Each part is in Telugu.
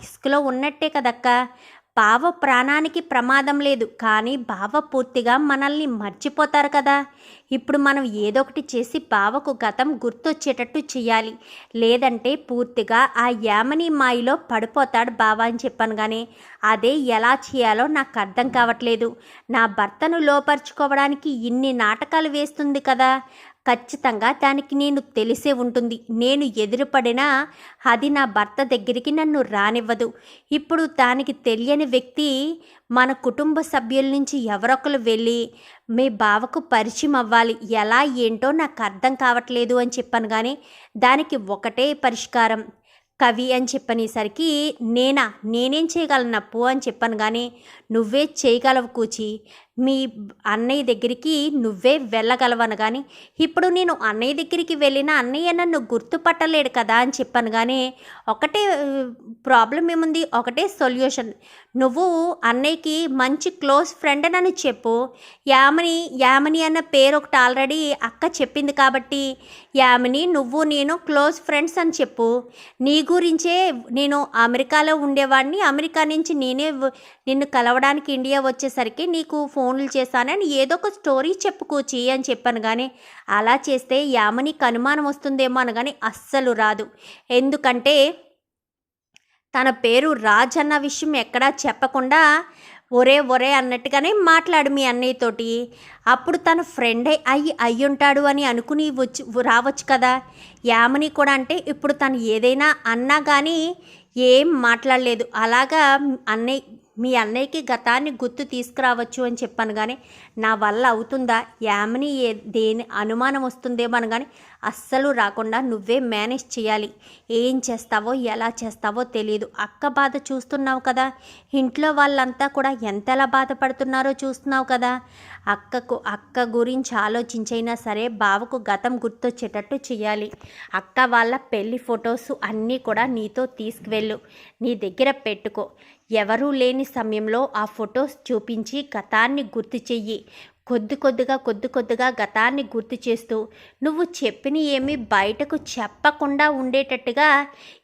రిస్క్లో ఉన్నట్టే కదక్కా. బావ ప్రాణానికి ప్రమాదం లేదు కానీ బావ పూర్తిగా మనల్ని మర్చిపోతారు కదా. ఇప్పుడు మనం ఏదో ఒకటి చేసి బావకు గతం గుర్తొచ్చేటట్టు చేయాలి లేదంటే పూర్తిగా ఆ యామని మాయిలో పడిపోతాడు బావ అని చెప్పాను కానీ అదే ఎలా చేయాలో నాకు అర్థం కావట్లేదు. నా భర్తను లోపరుచుకోవడానికి ఇన్ని నాటకాలు వేస్తుంది కదా. ఖచ్చితంగా దానికి నేను తెలిసే ఉంటుంది. నేను ఎదురుపడినా అది నా భర్త దగ్గరికి నన్ను రానివ్వదు. ఇప్పుడు దానికి తెలియని వ్యక్తి మన కుటుంబ సభ్యుల నుంచి ఎవరొకరు వెళ్ళి మీ బావకు పరిచయం అవ్వాలి. ఎలా ఏంటో నాకు అర్థం కావట్లేదు అని చెప్పాను కానీ దానికి ఒకటే పరిష్కారం. కవి అని చెప్పనేసరికి నేనా? నేనేం చేయగలను? అప్పు అని చెప్పాను కానీ నువ్వే చేయగలవు కూచి. మీ అన్నయ్య దగ్గరికి నువ్వే వెళ్ళగలవను కానీ ఇప్పుడు నేను అన్నయ్య దగ్గరికి వెళ్ళిన అన్నయ్య నన్ను గుర్తుపట్టలేడు కదా అని చెప్పాను కానీ ఒకటే ప్రాబ్లం ఏముంది? ఒకటే సొల్యూషన్ నువ్వు అన్నయ్యకి మంచి క్లోజ్ ఫ్రెండ్ అని చెప్పు. యామిని యామిని అన్న పేరు ఒకటి ఆల్రెడీ అక్క చెప్పింది కాబట్టి యామిని నువ్వు నేను క్లోజ్ ఫ్రెండ్స్ అని చెప్పు. నీ గురించే నేను అమెరికాలో ఉండేవాడిని. అమెరికా నుంచి నేనే నిన్ను కలవడానికి ఇండియా వచ్చేసరికి నీకు ఫోన్ ఫోన్లు చేశానని ఏదో ఒక స్టోరీ చెప్పుకోచి అని చెప్పాను కానీ అలా చేస్తే యామనికి అనుమానం వస్తుందేమో అనగాని అస్సలు రాదు. ఎందుకంటే తన పేరు రాజ్ అన్న విషయం ఎక్కడా చెప్పకుండా ఒరే ఒరే అన్నట్టుగానే మాట్లాడు మీ అన్నయ్యతోటి అప్పుడు తన ఫ్రెండ్ అయ్యి అయ్యుంటాడు అని అనుకుని వచ్చి రావచ్చు కదా. యామని కూడా అంటే ఇప్పుడు తను ఏదైనా అన్నా కానీ ఏం మాట్లాడలేదు. అలాగా అన్నయ్య మీ అన్నయ్యకి గతాన్ని గుర్తు తీసుకురావచ్చు అని చెప్పాను కానీ నా వల్ల అవుతుందా? యామిని ఏ దేని అనుమానం వస్తుందేమో అనగానే కానీ అస్సలు రాకుండా నువ్వే మేనేజ్ చేయాలి. ఏం చేస్తావో ఎలా చేస్తావో తెలియదు అక్క బాధ చూస్తున్నావు కదా. ఇంట్లో వాళ్ళంతా కూడా ఎంతలా బాధపడుతున్నారో చూస్తున్నావు కదా. అక్కకు అక్క గురించి ఆలోచించైనా సరే బావకు గతం గుర్తొచ్చేటట్టు చేయాలి అక్క వాళ్ళ పెళ్ళి ఫొటోస్ అన్నీ కూడా నీతో తీసుకువెళ్ళు. నీ దగ్గర పెట్టుకో. ఎవరూ లేని సమయంలో ఆ ఫొటోస్ చూపించి గతాన్ని గుర్తు చెయ్యి. కొద్ది కొద్దిగా కొద్ది కొద్దిగా గతాన్ని గుర్తు చేస్తూ నువ్వు చెప్పిన ఏమీ బయటకు చెప్పకుండా ఉండేటట్టుగా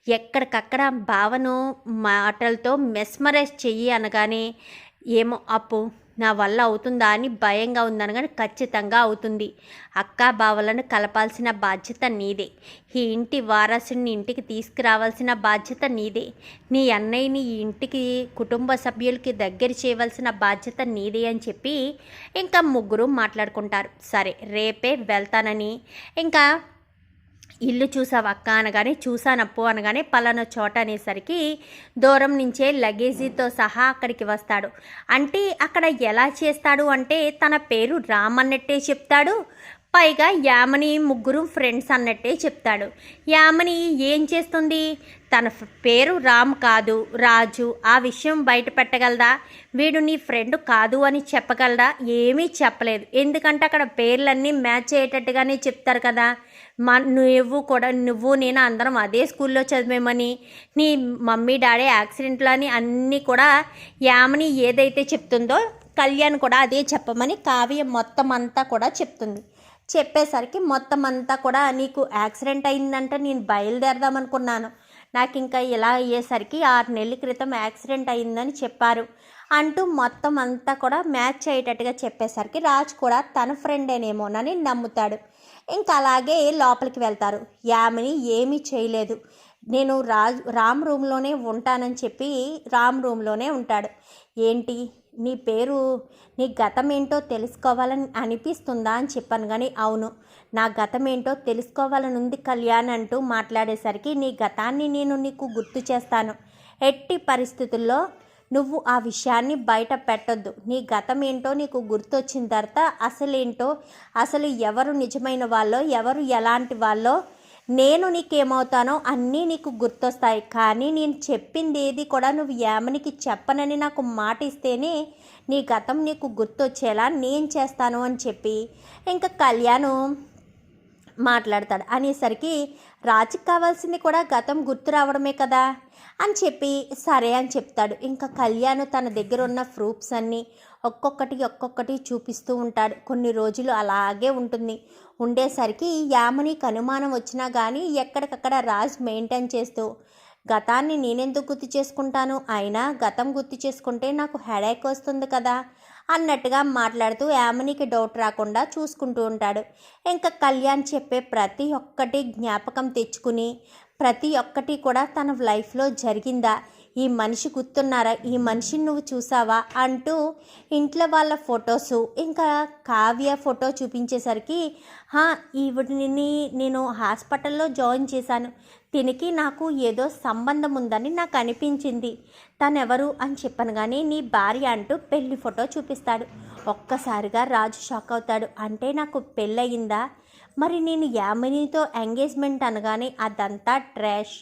ఎక్కడికక్కడ భావను మాటలతో మెస్మరైజ్ చెయ్యి అనగానే ఏమో అప్పు నా వల్ల అవుతుందా అని భయంగా ఉందనగానే ఖచ్చితంగా అవుతుంది. అక్క బావలను కలపాల్సిన బాధ్యత నీదే. ఈ ఇంటి వారసుని ఇంటికి తీసుకురావాల్సిన బాధ్యత నీదే. నీ అన్నయ్యని ఈ ఇంటికి కుటుంబ సభ్యులకి దగ్గర చేయవలసిన బాధ్యత నీదే అని చెప్పి ఇంకా ముగ్గురు మాట్లాడుకుంటారు. సరే రేపే వెళ్తానని. ఇంకా ఇల్లు చూసావు అక్క అనగానే చూసానప్పు అనగానే పలానా చోట అనేసరికి దూరం నుంచే లగేజీతో సహా అక్కడికి వస్తాడు. అంటే అక్కడ ఎలా చేస్తాడు అంటే తన పేరు రామ్ అన్నట్టే చెప్తాడు. పైగా యామని ముగ్గురు ఫ్రెండ్స్ అన్నట్టే చెప్తాడు. యామని ఏం చేస్తుంది? తన పేరు రామ్ కాదు రాజు. ఆ విషయం బయట పెట్టగలదా? వీడు నీ ఫ్రెండ్ కాదు అని చెప్పగలదా ఏమీ చెప్పలేదు. ఎందుకంటే అక్కడ పేర్లన్నీ మ్యాచ్ అయ్యేటట్టుగానే చెప్తారు కదా. మా నువ్వు కూడా నువ్వు నేను అందరం అదే స్కూల్లో చదివామని నీ మమ్మీ డాడీ యాక్సిడెంట్లు అని అన్నీ కూడా యామని ఏదైతే చెప్తుందో కళ్యాణ్ కూడా అదే చెప్పమని కావ్య మొత్తం అంతా కూడా చెప్తుంది. చెప్పేసరికి మొత్తం అంతా కూడా నీకు యాక్సిడెంట్ అయిందంట నేను బయలుదేరదాం అనుకున్నాను నాకు ఇంకా ఇలా అయ్యేసరికి ఆరు నెలల క్రితం యాక్సిడెంట్ అయిందని చెప్పారు. అంటూ మొత్తం అంతా కూడా మ్యాచ్ అయ్యేటట్టుగా చెప్పేసరికి రాజ్ కూడా తన ఫ్రెండేనేమోనని నమ్ముతాడు. ఇంకా అలాగే లోపలికి వెళ్తారు. యామిని ఏమీ చేయలేదు. నేను రాజ్ రామ్ రూమ్లోనే ఉంటానని చెప్పి రామ్ రూమ్లోనే ఉంటాడు. ఏంటి? నీ పేరు నీ గతం ఏంటో తెలుసుకోవాలని అనిపిస్తుందా అని చెప్పాను కానీ అవును. నా గతం ఏంటో తెలుసుకోవాలని ఉంది కళ్యాణ్ అంటూ మాట్లాడేసరికి నీ గతాన్ని నేను నీకు గుర్తు చేస్తాను. ఎట్టి పరిస్థితుల్లో నువ్వు ఆ విషయాన్ని బయట పెట్టొద్దు. నీ గతం ఏంటో నీకు గుర్తొచ్చిన తర్వాత అసలేంటో అసలు ఎవరు నిజమైన వాళ్ళో ఎవరు ఎలాంటి వాళ్ళో నేను నీకేమవుతానో అన్నీ నీకు గుర్తొస్తాయి. కానీ నేను చెప్పింది ఏది కూడా నువ్వు యామనికి చెప్పనని నాకు మాట ఇస్తేనే నీ గతం నీకు గుర్తొచ్చేలా నేను చేస్తాను అని చెప్పి ఇంకా కళ్యాణం మాట్లాడతాడు. అనేసరికి రాజుకి కావాల్సింది కూడా గతం గుర్తు రావడమే కదా. అని చెప్పి సరే అని చెప్తాడు. ఇంకా కళ్యాణ్ తన దగ్గర ఉన్న ప్రూఫ్స్ అన్నీ ఒక్కొక్కటి ఒక్కొక్కటి చూపిస్తూ ఉంటాడు. కొన్ని రోజులు అలాగే ఉంటుంది. ఉండేసరికి యామనికి అనుమానం వచ్చినా కానీ ఎక్కడికక్కడ రాజ్ మెయింటైన్ చేస్తూ గతాన్ని నేనెందుకు గుర్తు చేసుకుంటాను? అయినా గతం గుర్తు చేసుకుంటే నాకు హెడేక్ వస్తుంది కదా? అన్నట్టుగా మాట్లాడుతూ యామునికి డౌట్ రాకుండా చూసుకుంటూ ఉంటాడు. ఇంకా కళ్యాణ్ చెప్పే ప్రతి ఒక్కటి జ్ఞాపకం తెచ్చుకుని ప్రతి ఒక్కటి కూడా తన లైఫ్లో జరిగిందా? ఈ మనిషి గుర్తున్నారా? ఈ మనిషిని నువ్వు చూసావా? అంటూ ఇంట్లో వాళ్ళ ఫొటోస్ ఇంకా కావ్య ఫోటో చూపించేసరికి ఈవిడిని నేను హాస్పిటల్లో జాయిన్ చేశాను. దీనికి నాకు ఏదో సంబంధం ఉందని నాకు అనిపించింది. తనెవరు అని చెప్పను కానీ నీ భార్య అంటూ పెళ్ళి ఫోటో చూపిస్తాడు. ఒక్కసారిగా రాజు షాక్ అవుతాడు. అంటే నాకు పెళ్ళయిందా? మరి నేను యామినితో ఎంగేజ్మెంట్ అనగానే అదంతా ట్రాష్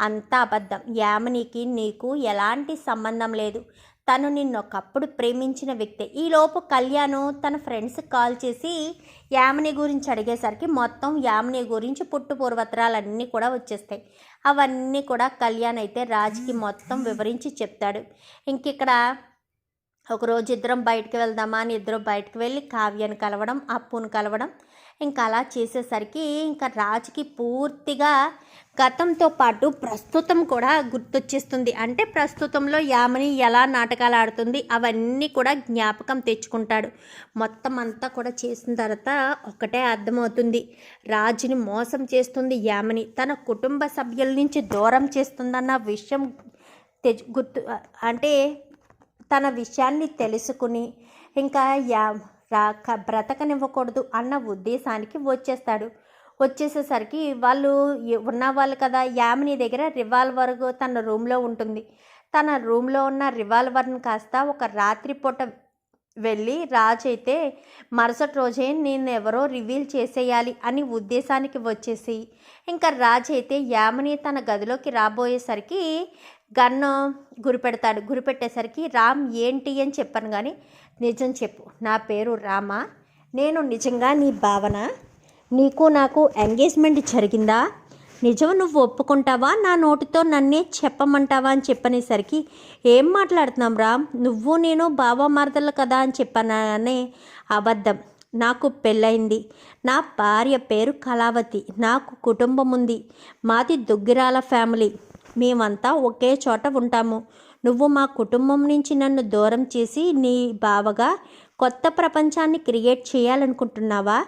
అంతా అబద్ధం. యామినికి నీకు ఎలాంటి సంబంధం లేదు. తను నిన్ను ఒకప్పుడు ప్రేమించిన వ్యక్తే. ఈలోపు కళ్యాణ్ తన ఫ్రెండ్స్కి కాల్ చేసి యామిని గురించి అడిగేసరికి మొత్తం యామిని గురించి పుట్టు పూర్వత్రాలన్నీ కూడా వచ్చేస్తాయి. అవన్నీ కూడా కళ్యాణ్ అయితే రాజుకి మొత్తం వివరించి చెప్తాడు. ఇంక ఇక్కడ ఒకరోజు ఇద్దరం బయటకు వెళ్దామా అని ఇద్దరు బయటకు వెళ్ళి కావ్యను కలవడం అప్పును కలవడం ఇంకా అలా చేసేసరికి ఇంకా రాజుకి పూర్తిగా గతంతో పాటు ప్రస్తుతం కూడా గుర్తొచ్చేస్తుంది. అంటే ప్రస్తుతంలో యామని ఎలా నాటకాలు ఆడుతుంది అవన్నీ కూడా జ్ఞాపకం తెచ్చుకుంటాడు. మొత్తం అంతా కూడా చేసిన తర్వాత ఒకటే అర్థమవుతుంది. రాజుని మోసం చేస్తుంది యామని. తన కుటుంబ సభ్యుల నుంచి దూరం చేస్తుందన్న విషయం తెచ్చు గుర్తు అంటే తన విషయాన్ని తెలుసుకుని ఇంకా యా రా బ్రతకనివ్వకూడదు అన్న ఉద్దేశానికి వచ్చేస్తాడు. వచ్చేసేసరికి వాళ్ళు ఉన్నవాళ్ళు ఉన్న వాళ్ళు కదా యామిని దగ్గర రివాల్వర్ తన రూమ్లో ఉంటుంది. తన రూమ్లో ఉన్న రివాల్వర్ని కాస్త ఒక రాత్రిపూట వెళ్ళి రాజు అయితే మరుసటి రోజే నేను ఎవరో రివీల్ చేసేయాలి అని ఉద్దేశానికి వచ్చేసి ఇంకా రాజు అయితే యామిని తన గదిలోకి రాబోయేసరికి గన్ను గురిపెడతాడు గురిపెట్టేసరికి రామ్ ఏంటి అని చెప్పాను కానీ నిజం చెప్పు. నా పేరు రామ. నేను నిజంగా నీ భావన? నీకు నాకు ఎంగేజ్మెంట్ జరిగిందా? నిజం నువ్వు ఒప్పుకుంటావా? నా నోటితో నన్నే చెప్పమంటావా? అని చెప్పనేసరికి ఏం మాట్లాడుతున్నాం రామ్? నువ్వు నేను బావ మరదలు కదా? అని చెప్పాననే అబద్ధం. నాకు పెళ్ళయింది. నా భార్య పేరు కళావతి. నాకు కుటుంబం ఉంది. మాది దుగ్గిరాల ఫ్యామిలీ. మేమంతా ఒకే చోట ఉంటాము. నువ్వు మా కుటుంబం నుంచి నన్ను దూరం చేసి నీ బావగా కొత్త ప్రపంచాన్ని క్రియేట్ చేయాలనుకుంటున్నావా?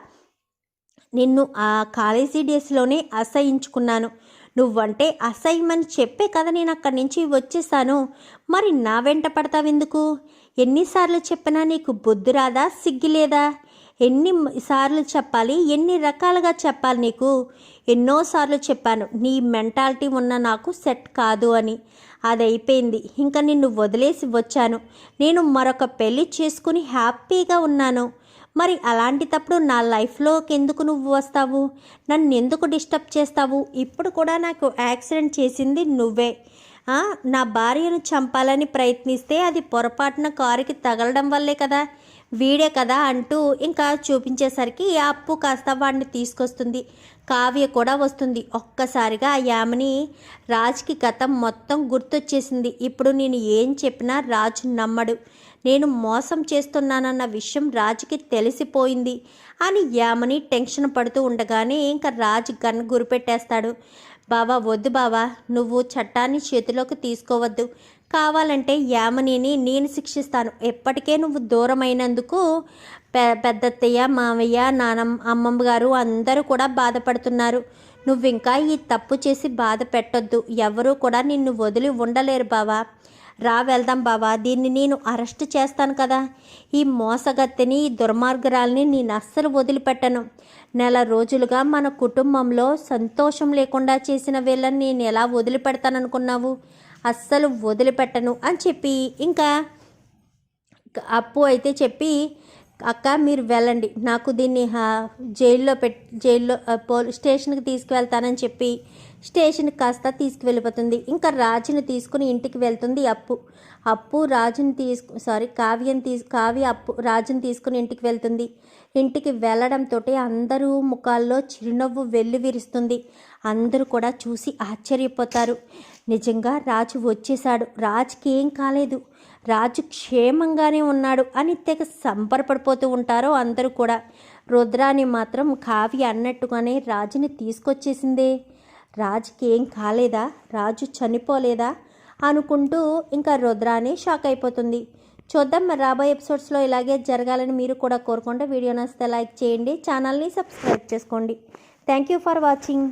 నిన్ను ఆ కాలేజీ డేస్లోనే అసహించుకున్నాను. నువ్వంటే అసహ్యమని చెప్పే కదా నేను అక్కడి నుంచి వచ్చేసాను మరి నా వెంట పడతావెందుకు? ఎన్నిసార్లు చెప్పినా నీకు బుద్ధి రాదా సిగ్గిలేదా లేదా? ఎన్ని సార్లు చెప్పాలి ఎన్ని రకాలుగా చెప్పాలి నీకు? ఎన్నోసార్లు చెప్పాను నీ మెంటాలిటీ ఉన్న నాకు సెట్ కాదు అని. అది అయిపోయింది ఇంకా నిన్ను వదిలేసి వచ్చాను. నేను మరొక పెళ్ళి చేసుకుని హ్యాపీగా ఉన్నాను. మరి అలాంటి తప్పుడు నా లైఫ్లోకి ఎందుకు నువ్వు వస్తావు? నన్ను ఎందుకు డిస్టర్బ్ చేస్తావు? ఇప్పుడు కూడా నాకు యాక్సిడెంట్ చేసింది నువ్వే. నా భార్యను చంపాలని ప్రయత్నిస్తే అది పొరపాటున కారుకి తగలడం వల్లే కదా. వీడే కదా అంటూ ఇంకా చూపించేసరికి అప్పు కాస్త వాడిని తీసుకొస్తుంది. కావ్య కూడా వస్తుంది. ఒక్కసారిగా ఆ యామని రాజ్కి గతం మొత్తం గుర్తొచ్చేసింది. ఇప్పుడు నేను ఏం చెప్పినా రాజు నమ్మడు. నేను మోసం చేస్తున్నానన్న విషయం రాజుకి తెలిసిపోయింది అని యామని టెన్షన్ పడుతూ ఉండగానే ఇంకా రాజు గన్ గురిపెట్టేస్తాడు. బావా వద్దు బావా నువ్వు చట్టాన్ని చేతిలోకి తీసుకోవద్దు. కావాలంటే యామనిని నేను శిక్షిస్తాను. ఎప్పటికే నువ్వు దూరమైనందుకు పె పెద్దత్తయ్య మావయ్య నానమ్మ అమ్మమ్మ గారు అందరూ కూడా బాధపడుతున్నారు. నువ్వు ఇంకా ఈ తప్పు చేసి బాధ పెట్టొద్దు. ఎవరూ కూడా నిన్ను వదిలి ఉండలేరు బావా. రా వెళ్దాం బావా దీన్ని నేను అరెస్ట్ చేస్తాను కదా. ఈ మోసగత్తెని ఈ దుర్మార్గురాల్ని నేను అస్సలు వదిలిపెట్టను. నెల రోజులుగా మన కుటుంబంలో సంతోషం లేకుండా చేసిన వీళ్ళని నేను ఎలా వదిలిపెడతాననుకున్నావు? అస్సలు వదిలిపెట్టను అని చెప్పి ఇంకా అప్పు అయితే చెప్పి అక్క మీరు వెళ్ళండి. నాకు దీన్ని హా, జైల్లో పెట్ జైల్లో ఆ, పోలీస్ స్టేషన్కి తీసుకువెళ్తానని చెప్పి స్టేషన్కి కాస్త తీసుకువెళ్ళిపోతుంది. ఇంకా రాజుని తీసుకుని ఇంటికి వెళ్తుంది అప్పు. అప్పు రాజుని తీసుకు సారీ కావ్యని తీసు కావ్య అప్పు రాజుని తీసుకుని ఇంటికి వెళ్తుంది. ఇంటికి వెళ్ళడంతో అందరూ ముఖాల్లో చిరునవ్వు వెల్లు విరుస్తుంది. అందరూ కూడా చూసి ఆశ్చర్యపోతారు. నిజంగా రాజు వచ్చేశాడు. రాజుకి ఏం కాలేదు. రాజు క్షేమంగానే ఉన్నాడు అని తెగ సంబరపడిపోతూ ఉంటారో అందరూ కూడా. రుద్రాని మాత్రం కావ్య అన్నట్టుగానే రాజుని తీసుకొచ్చేసిందే. రాజుకి ఏం కాలేదా? రాజు చనిపోలేదా? అనుకుంటూ ఇంకా రుద్రాని షాక్ అయిపోతుంది. చూద్దాం మరి రాబోయే ఎపిసోడ్స్లో ఇలాగే జరగాలని మీరు కూడా కోరుకుంటే వీడియో నచ్చితే లైక్ చేయండి ఛానల్ని సబ్స్క్రైబ్ చేసుకోండి. Thank you for watching.